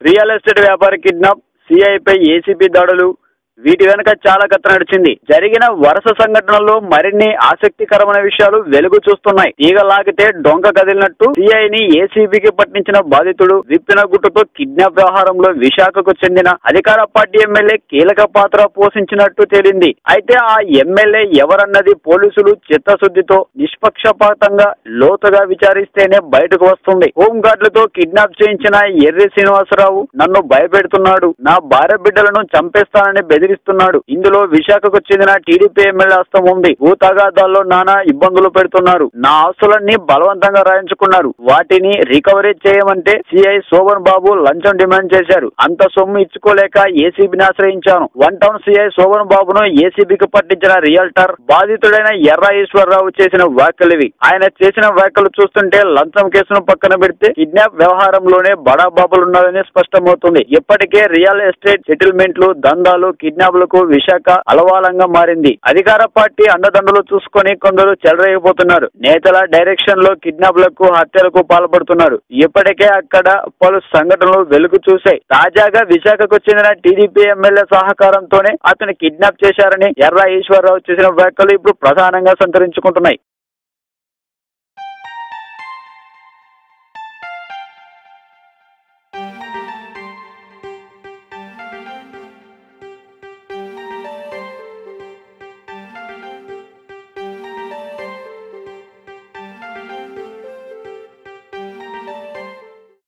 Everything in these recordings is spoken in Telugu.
రియల్ ఎస్టేట్ వ్యాపారి కిడ్నాప్ సిఐపై ఏసీపీ దాడులు వీటి వెనుక చాలా కథ నడిచింది. జరిగిన వరుస సంఘటనల్లో మరిన్ని ఆసక్తికరమైన విషయాలు వెలుగు చూస్తున్నాయి. తీగ లాగితే డొంక కదిలినట్టు సిఐని ఏసీబీకి పట్టించిన బాధితుడు విప్పిన గుట్టుతో కిడ్నాప్ వ్యవహారంలో విశాఖకు చెందిన అధికార పార్టీ ఎమ్మెల్యే కీలక పాత్ర పోషించినట్టు తేలింది. అయితే ఆ ఎమ్మెల్యే ఎవరన్నది పోలీసులు చిత్తశుద్ధితో నిష్పక్షపాతంగా లోతుగా విచారిస్తేనే బయటకు వస్తుంది. హోంగార్డులతో కిడ్నాప్ చేయించిన ఎర్రి శ్రీనివాసరావు నన్ను భయపెడుతున్నాడు. నా భార్య బిడ్డలను చంపేస్తానని బెదిరిస్తున్నాడు. ఇందులో విశాఖకు చెందిన టీడీపీ ఎమ్మెల్యే హస్తం ఉంది. భూ తగాదాల్లో నానా ఇబ్బందులు పెడుతున్నారు. నా ఆస్తులన్నీ బలవంతంగా రాయించుకున్నారు. వాటిని రికవరీ చేయమంటే సిఐ శోభన్ బాబు లంచం డిమాండ్ చేశారు. అంత సొమ్ము ఇచ్చుకోలేక ఏసీబీని ఆశ్రయించాను. వన్ టౌన్ సిఐ శోభన్ బాబును ఏసీబీకి పట్టించిన రియల్టర్ బాధితుడైన ఎర్ర ఈశ్వరరావు చేసిన వ్యాఖ్యలివి ఆయన చేసిన వ్యాఖ్యలు చూస్తుంటే లంచం కేసును పక్కన పెడితే కిడ్నాప్ వ్యవహారంలోనే బడా బాబులున్నారని స్పష్టమవుతుంది. ఇప్పటికే రియల్ ఎస్టేట్ సెటిల్మెంట్లు దందాలు కిడ్నాప్లకు విశాఖ అలవాలంగా మారింది. అధికార పార్టీ అండదండలు చూసుకొని కొందరు చెలరేగిపోతున్నారు. నేతల డైరెక్షన్లో కిడ్నాప్లకు హత్యలకు పాల్పడుతున్నారు. ఇప్పటికే అక్కడ పలు సంఘటనలు వెలుగు చూశాయి. తాజాగా విశాఖకు చెందిన టీడీపీ ఎమ్మెల్యే సహకారంతోనే అతను కిడ్నాప్ చేశారని ఎర్ర ఈశ్వరరావు చేసిన వ్యాఖ్యలు ఇప్పుడు ప్రధానంగా సంతరించుకుంటున్నాయి.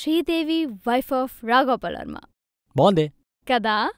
శ్రీదేవి వైఫ్ ఆఫ్ రాఘోపాల్ వర్మ బాగుందే. కదా?